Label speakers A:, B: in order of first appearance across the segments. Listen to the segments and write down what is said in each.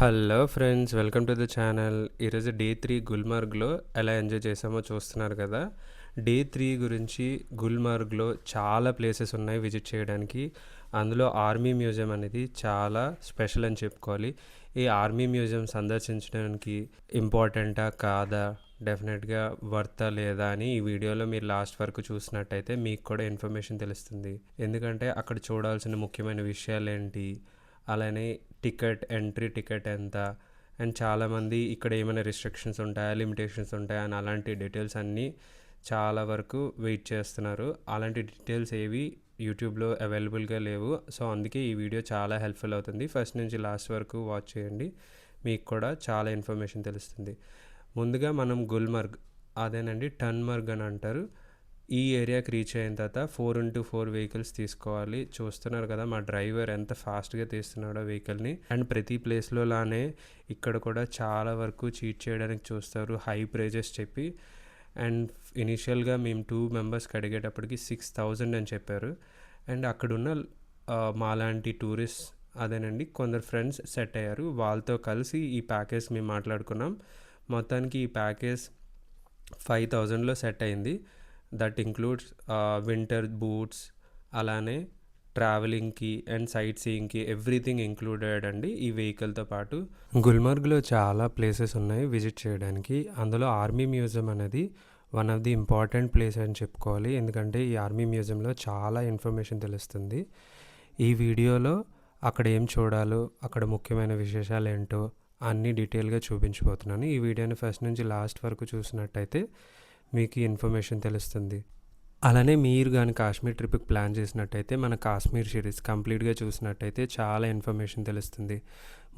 A: Hello friends welcome to the channel. ఈరోజు day three గుల్మార్గ్లో ఎలా ఎంజాయ్ చేసామో చూస్తున్నారు కదా. డే త్రీ గురించి గుల్మార్గ్లో చాలా ప్లేసెస్ ఉన్నాయి విజిట్ చేయడానికి. అందులో ఆర్మీ మ్యూజియం అనేది చాలా స్పెషల్ అని చెప్పుకోవాలి. ఈ ఆర్మీ మ్యూజియం సందర్శించడానికి ఇంపార్టెంటా కాదా డెఫినెట్గా వర్తా లేదా అని ఈ వీడియోలో మీరు లాస్ట్ వరకు చూసినట్టయితే మీకు కూడా ఇన్ఫర్మేషన్ తెలుస్తుంది. ఎందుకంటే అక్కడ చూడాల్సిన ముఖ్యమైన విషయాలు ఏంటి అలానే టికెట్ ఎంట్రీ టికెట్ ఎంత? అండ్ చాలామంది ఇక్కడ ఏమైనా రిస్ట్రిక్షన్స్ ఉంటాయా లిమిటేషన్స్ ఉంటాయా అని అలాంటి డీటెయిల్స్ అన్నీ చాలా వరకు వెయిట్ చేస్తున్నారు. అలాంటి డీటెయిల్స్ ఏవి యూట్యూబ్లో అవైలబుల్గా లేవు. సో అందుకే ఈ వీడియో చాలా హెల్ప్ఫుల్ అవుతుంది. ఫస్ట్ నుంచి లాస్ట్ వరకు వాచ్ చేయండి. మీకు కూడా చాలా ఇన్ఫర్మేషన్ తెలుస్తుంది. ముందుగా మనం గుల్మర్గ్ అదేనండి టన్మర్గ్ అని అంటారు. ఈ ఏరియాకి రీచ్ అయిన తర్వాత ఫోర్ ఇంటూ ఫోర్ వెహికల్స్ తీసుకోవాలి. చూస్తున్నారు కదా మా డ్రైవర్ ఎంత ఫాస్ట్గా తీస్తున్నాడో వెహికల్ని. అండ్ ప్రతి ప్లేస్లో లానే ఇక్కడ కూడా చాలా వరకు చీట్ చేయడానికి చూస్తారు హై ప్రైజెస్ చెప్పి. అండ్ ఇనిషియల్గా మేము టూ మెంబర్స్కి అడిగేటప్పటికి సిక్స్ థౌజండ్ అని చెప్పారు. అండ్ అక్కడున్న మాలాంటి టూరిస్ట్ అదేనండి కొందరు ఫ్రెండ్స్ సెట్ అయ్యారు. వాళ్ళతో కలిసి ఈ ప్యాకేజ్ మేము మాట్లాడుకున్నాం. మొత్తానికి ఈ ప్యాకేజ్ ఫైవ్ థౌజండ్లో సెట్ అయింది. దట్ ఇంక్లూడ్స్ వింటర్ బూట్స్ అలానే ట్రావెలింగ్కి అండ్ సైట్ సీయింగ్కి ఎవ్రీథింగ్ ఇంక్లూడెడ్ అండి ఈ వెహికల్తో పాటు. గుల్మర్గ్లో చాలా ప్లేసెస్ ఉన్నాయి విజిట్ చేయడానికి. అందులో ఆర్మీ మ్యూజియం అనేది one of the important place అని చెప్పుకోవాలి. ఎందుకంటే ఈ ఆర్మీ మ్యూజియంలో చాలా ఇన్ఫర్మేషన్ తెలుస్తుంది. ఈ వీడియోలో అక్కడ ఏం చూడాలో అక్కడ ముఖ్యమైన విశేషాలు ఏంటో అన్నీ డీటెయిల్గా చూపించబోతున్నాను. ఈ వీడియోని ఫస్ట్ నుంచి లాస్ట్ వరకు చూసినట్టయితే మీకు ఈ ఇన్ఫర్మేషన్ తెలుస్తుంది. అలానే మీరు కానీ కాశ్మీర్ ట్రిప్కి ప్లాన్ చేసినట్టయితే మన కాశ్మీర్ సిరీస్ కంప్లీట్గా చూసినట్టయితే చాలా ఇన్ఫర్మేషన్ తెలుస్తుంది.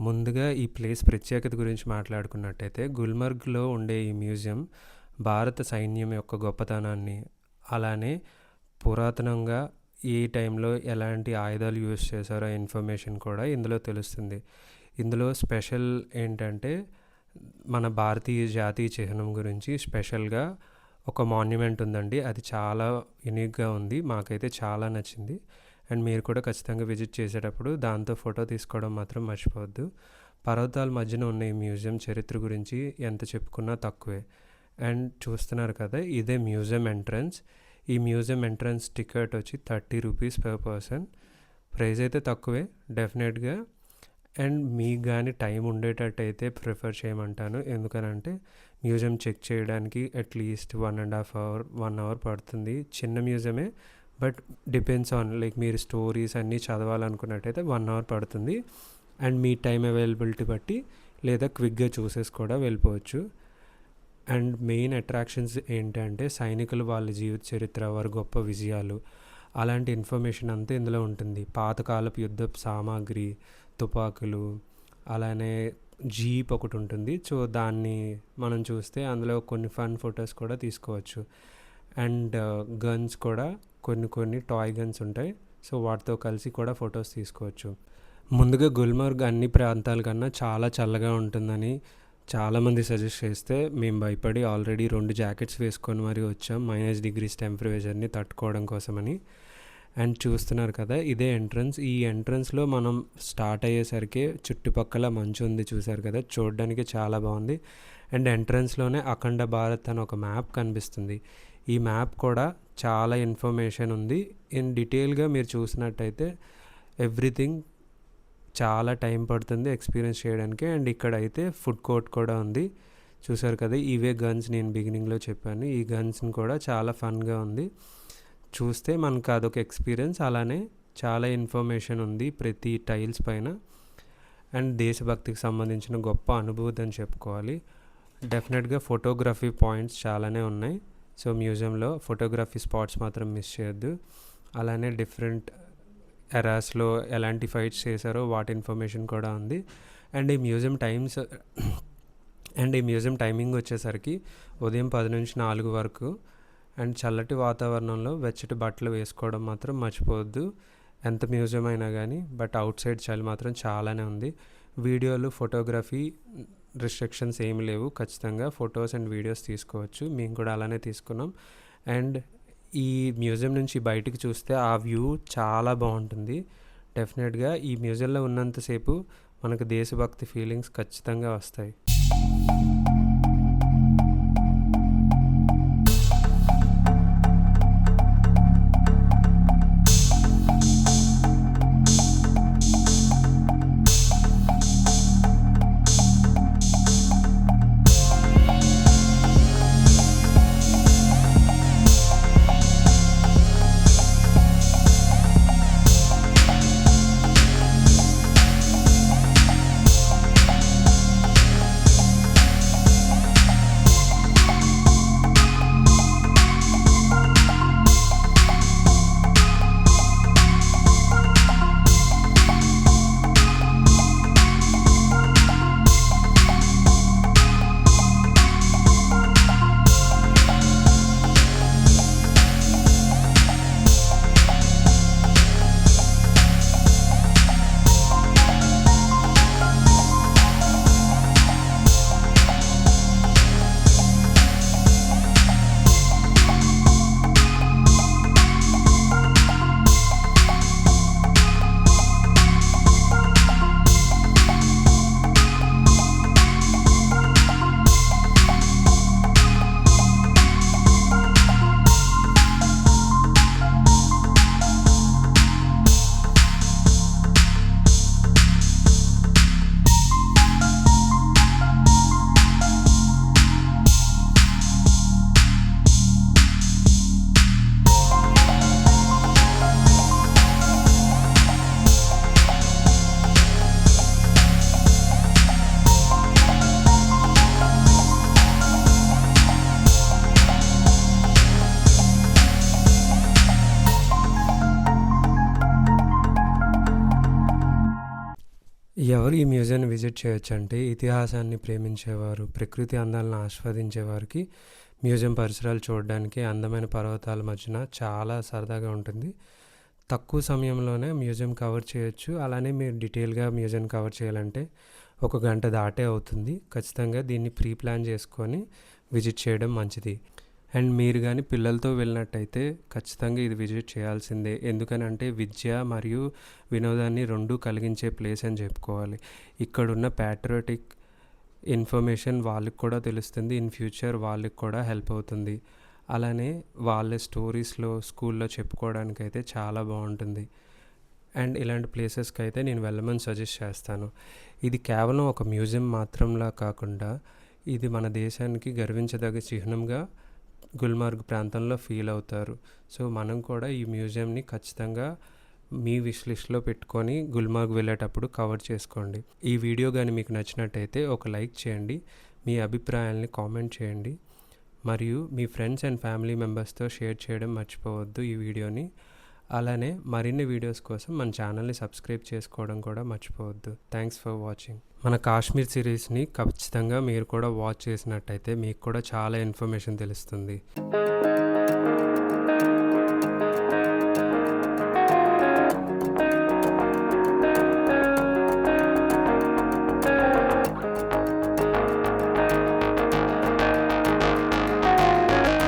A: ముందుగా ఈ ప్లేస్ ప్రత్యేకత గురించి మాట్లాడుకున్నట్టయితే గుల్మర్గ్లో ఉండే ఈ మ్యూజియం భారత సైన్యం యొక్క గొప్పతనాన్ని అలానే పురాతనంగా ఏ టైంలో ఎలాంటి ఆయుధాలు యూజ్ చేశారో ఇన్ఫర్మేషన్ కూడా ఇందులో తెలుస్తుంది. ఇందులో స్పెషల్ ఏంటంటే మన భారతీయ జాతీయ చిహ్నం గురించి స్పెషల్గా ఒక మాన్యుమెంట్ ఉందండి. అది చాలా యూనిక్గా ఉంది. మాకైతే చాలా నచ్చింది. అండ్ మీరు కూడా ఖచ్చితంగా విజిట్ చేసేటప్పుడు దాంతో ఫోటో తీసుకోవడం మాత్రం మర్చిపోవద్దు. పర్వతాల మధ్యన ఉన్న ఈ మ్యూజియం చరిత్ర గురించి ఎంత చెప్పుకున్నా తక్కువే. అండ్ చూస్తున్నారు కదా ఇదే మ్యూజియం ఎంట్రన్స్. ఈ మ్యూజియం ఎంట్రన్స్ టికెట్ వచ్చి thirty rupees per person. Price అయితే తక్కువే డెఫినెట్గా. అండ్ మీకు కానీ టైం ఉండేటట్టు అయితే ప్రిఫర్ చేయమంటాను. ఎందుకనంటే మ్యూజియం చెక్ చేయడానికి at least one and half hour one hour పడుతుంది. చిన్న మ్యూజియమే బట్ డిపెండ్స్ ఆన్ లైక్ మీరు స్టోరీస్ అన్నీ చదవాలనుకున్నట్టయితే వన్ అవర్ పడుతుంది. అండ్ మీ టైం అవైలబిలిటీ బట్టి లేదా క్విక్గా చూసేసి కూడా వెళ్ళిపోవచ్చు. అండ్ మెయిన్ అట్రాక్షన్స్ ఏంటంటే సైనికులు వాళ్ళ జీవిత చరిత్ర వారి గొప్ప విజయాలు అలాంటి ఇన్ఫర్మేషన్ అంతా ఇందులో ఉంటుంది. పాతకాలపు యుద్ధ సామాగ్రి తుపాకులు అలానే జీప్ ఒకటి ఉంటుంది. సో దాన్ని మనం చూస్తే అందులో కొన్ని ఫన్ ఫొటోస్ కూడా తీసుకోవచ్చు. అండ్ గన్స్ కూడా కొన్ని కొన్ని టాయ్ గన్స్ ఉంటాయి. సో వాటితో కలిసి కూడా ఫొటోస్ తీసుకోవచ్చు. ముందుగా గుల్మర్గ్ అన్ని ప్రాంతాల కన్నా చాలా చల్లగా ఉంటుందని చాలామంది సజెస్ట్ చేస్తే మేము భయపడి ఆల్రెడీ రెండు జాకెట్స్ వేసుకొని మరీ వచ్చాం. మైనస్ డిగ్రీస్ టెంపరేచర్ని తట్టుకోవడం కోసమని. అండ్ చూస్తున్నారు కదా ఇదే ఎంట్రన్స్ ఈ ఎంట్రన్స్లో మనం స్టార్ట్ అయ్యేసరికి చుట్టుపక్కల మంచు ఉంది చూసారు కదా చూడడానికి చాలా బాగుంది. అండ్ ఎంట్రన్స్లోనే అఖండ భారత్ అని ఒక మ్యాప్ కనిపిస్తుంది. ఈ మ్యాప్ కూడా చాలా ఇన్ఫర్మేషన్ ఉంది. ఇన్ డీటెయిల్గా మీరు చూసినట్టయితే ఎవ్రీథింగ్ చాలా టైం పడుతుంది ఎక్స్పీరియన్స్ చేయడానికి. అండ్ ఇక్కడ అయితే ఫుడ్ కోర్ట్ కూడా ఉంది. చూసారు కదా ఇవే గన్స్ నేను బిగినింగ్లో చెప్పాను. ఈ గన్స్ని కూడా చాలా ఫన్గా ఉంది. చూస్తే మనకు అదొక ఎక్స్పీరియన్స్. అలానే చాలా ఇన్ఫర్మేషన్ ఉంది ప్రతి టైల్స్ పైన. అండ్ దేశభక్తికి సంబంధించిన గొప్ప అనుభూతి అని చెప్పుకోవాలి. డెఫినెట్గా ఫోటోగ్రఫీ పాయింట్స్ చాలానే ఉన్నాయి. సో మ్యూజియంలో ఫోటోగ్రఫీ స్పాట్స్ మాత్రం మిస్ చేయొద్దు. అలానే డిఫరెంట్ ఎరాస్లో ఎలాంటి ఫైట్స్ చేశారో వాటి ఇన్ఫర్మేషన్ కూడా ఉంది. అండ్ ఈ మ్యూజియం టైమ్స్ అండ్ ఈ మ్యూజియం టైమింగ్ వచ్చేసరికి ఉదయం పది నుంచి నాలుగు వరకు అండ్ చల్లటి వాతావరణంలో వెచ్చటి బట్టలు వేసుకోవడం మాత్రం మర్చిపోవద్దు. ఎంత మ్యూజియం అయినా కానీ బట్ అవుట్ సైడ్ చలి మాత్రం చాలానే ఉంది. వీడియోలు ఫోటోగ్రఫీ రిస్ట్రిక్షన్స్ ఏమి లేవు. ఖచ్చితంగా ఫొటోస్ అండ్ వీడియోస్ తీసుకోవచ్చు. మేము కూడా అలానే తీసుకున్నాం. అండ్ ఈ మ్యూజియం నుంచి బయటికి చూస్తే ఆ వ్యూ చాలా బాగుంటుంది. డెఫినెట్గా ఈ మ్యూజియంలో ఉన్నంతసేపు మనకు దేశభక్తి ఫీలింగ్స్ ఖచ్చితంగా వస్తాయి. ఎవరు ఈ మ్యూజియాన్ని విజిట్ చేయొచ్చు అంటే ఇతిహాసాన్ని ప్రేమించేవారు ప్రకృతి అందాలను ఆస్వాదించేవారికి మ్యూజియం పరిసరాలు చూడడానికి అందమైన పర్వతాల మధ్యన చాలా సరదాగా ఉంటుంది. తక్కువ సమయంలోనే మ్యూజియం కవర్ చేయొచ్చు. అలానే మీరు డీటెయిల్గా మ్యూజియం కవర్ చేయాలంటే ఒక గంట దాటే అవుతుంది. ఖచ్చితంగా దీన్ని ప్రీ ప్లాన్ చేసుకొని విజిట్ చేయడం మంచిది. అండ్ మీరు కానీ పిల్లలతో వెళ్ళినట్టయితే ఖచ్చితంగా ఇది విజిట్ చేయాల్సిందే. ఎందుకనంటే విద్య మరియు వినోదాన్ని రెండూ కలిగించే ప్లేస్ అని చెప్పుకోవాలి. ఇక్కడున్న ప్యాట్రియాటిక్ ఇన్ఫర్మేషన్ వాళ్ళకి కూడా తెలుస్తుంది. ఇన్ ఫ్యూచర్ వాళ్ళకి కూడా హెల్ప్ అవుతుంది. అలానే వాళ్ళ స్టోరీస్లో స్కూల్లో చెప్పుకోవడానికి అయితే చాలా బాగుంటుంది. అండ్ ఇలాంటి ప్లేసెస్కి అయితే నేను వెళ్ళమని సజెస్ట్ చేస్తాను. ఇది కేవలం ఒక మ్యూజియం మాత్రంలా కాకుండా ఇది మన దేశానికి గర్వించదగ్గ చిహ్నంగా గుల్మార్గ్ ప్రాంతంలో ఫీల్ అవుతారు. సో మనం కూడా ఈ మ్యూజియంని ఖచ్చితంగా మీ విష్ లిస్ట్లో పెట్టుకొని గుల్మార్గ్ వెళ్ళేటప్పుడు కవర్ చేసుకోండి. ఈ వీడియో కానీ మీకు నచ్చినట్టయితే ఒక లైక్ చేయండి. మీ అభిప్రాయాల్ని కామెంట్ చేయండి. మరియు మీ ఫ్రెండ్స్ అండ్ ఫ్యామిలీ మెంబర్స్తో షేర్ చేయడం మర్చిపోవద్దు ఈ వీడియోని. అలానే మరిన్ని వీడియోస్ కోసం మన ఛానల్ని సబ్స్క్రైబ్ చేసుకోవడం కూడా మర్చిపోవద్దు. థ్యాంక్స్ ఫర్ వాచింగ్ మన కాశ్మీర్ సిరీస్ని ఖచ్చితంగా మీరు కూడా వాచ్ చేసినట్టయితే మీకు కూడా చాలా ఇన్ఫర్మేషన్ తెలుస్తుంది.